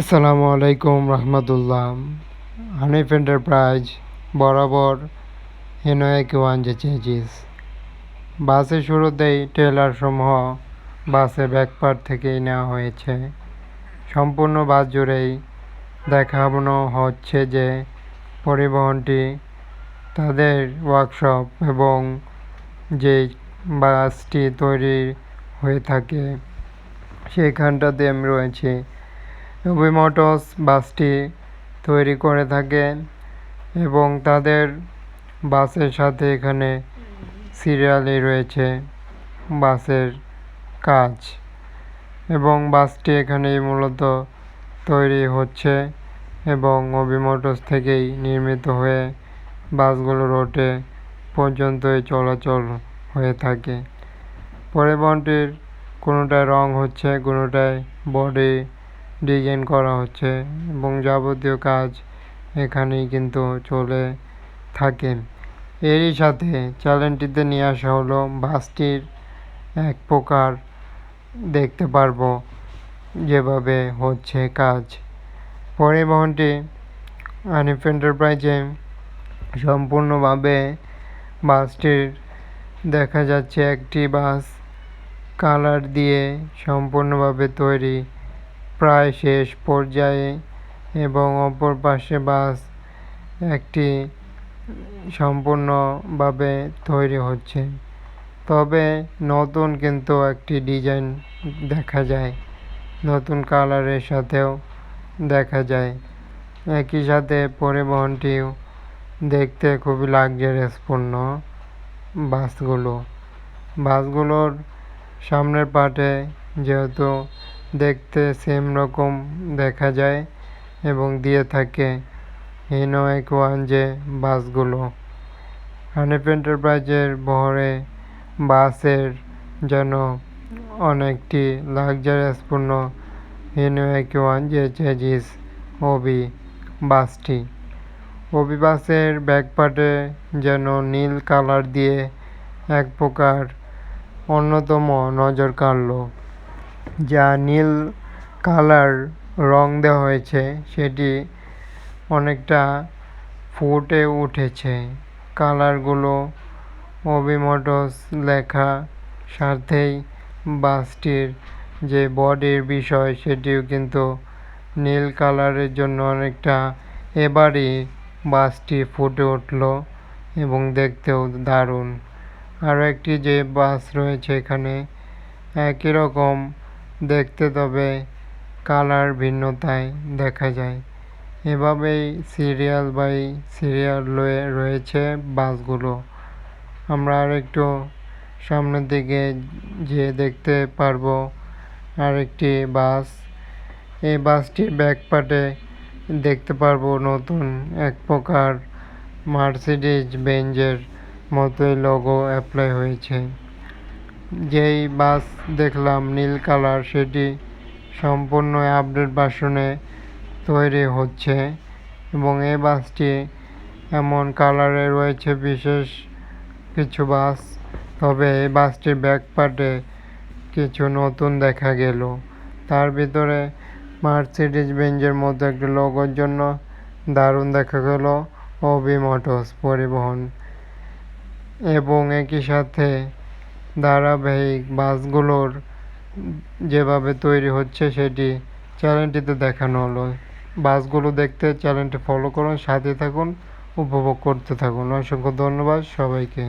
আসসালামু আলাইকুম রহমতুল্লাহ। হানিফ এন্টারপ্রাইজ বরাবর হেনয়েক ওয়ান যে চেঞ্জিস বাসের শুরুতেই ট্রেলার সমূহ বাসে ব্যাকপার্ট থেকেই নেওয়া হয়েছে। সম্পূর্ণ বাস জুড়েই দেখানো হচ্ছে যে পরিবহনটি তাদের ওয়ার্কশপ এবং যে বাসটি তৈরি হয়ে থাকে সেখানটাতে আমি রয়েছি। রবি মোটরস বাসটি তৈরি করে থাকে এবং তাদের বাসের সাথে এখানে সিরিয়ালে রয়েছে বাসের কাজ এবং বাসটি এখানেই মূলত তৈরি হচ্ছে এবং অবি মোটরস থেকেই নির্মিত হয়ে বাসগুলো রোডে পর্যন্তই চলাচল হয়ে থাকে। পরিবহনটির কোনোটায় রং হচ্ছে, কোনোটায় বডি ডিজাইন করা হচ্ছে এবং যাবতীয় কাজ এখানেই কিন্তু চলে থাকে। এরই সাথে চ্যানেলটিতে নিয়ে আসা হলো বাসটির এক প্রকার দেখতে পারব যেভাবে হচ্ছে কাজ। পরিবহনটি আনিফ এন্টারপ্রাইজে সম্পূর্ণভাবে বাসটির দেখা যাচ্ছে একটি বাস কালার দিয়ে সম্পূর্ণভাবে তৈরি প্রায় শেষ পর্যায়ে এবং অপর পাশে বাস একটি সম্পূর্ণভাবে তৈরি হচ্ছে। তবে নতুন কিন্তু একটি ডিজাইন দেখা যায়। নতুন কালারের সাথেও দেখা যায়। একই সাথে পরিবহনটিও দেখতে খুবই লাক্সারিয়াসপূর্ণ বাসগুলো। বাসগুলোর সামনের পার্টে যেহেতু দেখতে সেম রকম দেখা যায় এবং দিয়ে থাকে হিনো ওয়ান যে বাসগুলো। হানিফ এন্টারপ্রাইজের বহরে বাসের যেন অনেকটি লাক্সারিয়াসপূর্ণ হিনো ওয়ান যে চেজিস ওবি বাসটি। ওবি বাসের ব্যাকপার্টে যেন নীল কালার দিয়ে এক প্রকার অন্যতম নজর কাড়ল। যা নীল কালার রং দেওয়া হয়েছে, সেটি অনেকটা ফুটে উঠেছে। কালারগুলো ওবি মোটরস লেখা। সাথেই বাসটির যে বডির বিষয়, সেটিও কিন্তু নীল কালারের জন্য অনেকটা এবারই বাসটি ফুটে উঠল এবং দেখতেও দারুণ। আরও একটি যে বাস রয়েছে এখানে, একই রকম দেখতে তবে কালার ভিন্নতায় দেখা যায়। এভাবেই সিরিয়াল বাই সিরিয়াল রয়েছে বাসগুলো। আমরা আর একটু সামনের দিকে যেয়ে দেখতে পারব আরেকটি বাস। এই বাসটির ব্যাক পার্টে দেখতে পারব নতুন এক প্রকার মার্সিডিজ বেঞ্জের মতোই লোগো অ্যাপ্লাই হয়েছে। যেই বাস দেখলাম নীল কালার, সেটি সম্পূর্ণ আপডেট ভার্সনে তৈরি হচ্ছে এবং এই বাসটি এমন কালারে রয়েছে, বিশেষ কিছু বাস। তবে এই বাসটির ব্যাক পার্টে কিছু নতুন দেখা গেল। তার ভিতরে মার্সিডিজ বেঞ্জের মতো একটি লোগোর জন্য দারুণ দেখা গেল ওবি মোটরস পরিবহন। এবং একই সাথে ধারাবাহিক বাসগুলোর যেভাবে তৈরি হচ্ছে সেটি চ্যানেলটিতে দেখানো হলো। বাসগুলো দেখতে চ্যানেলটি ফলো করুন, সাথে থাকুন, উপভোগ করতে থাকুন। অসংখ্য ধন্যবাদ সবাইকে।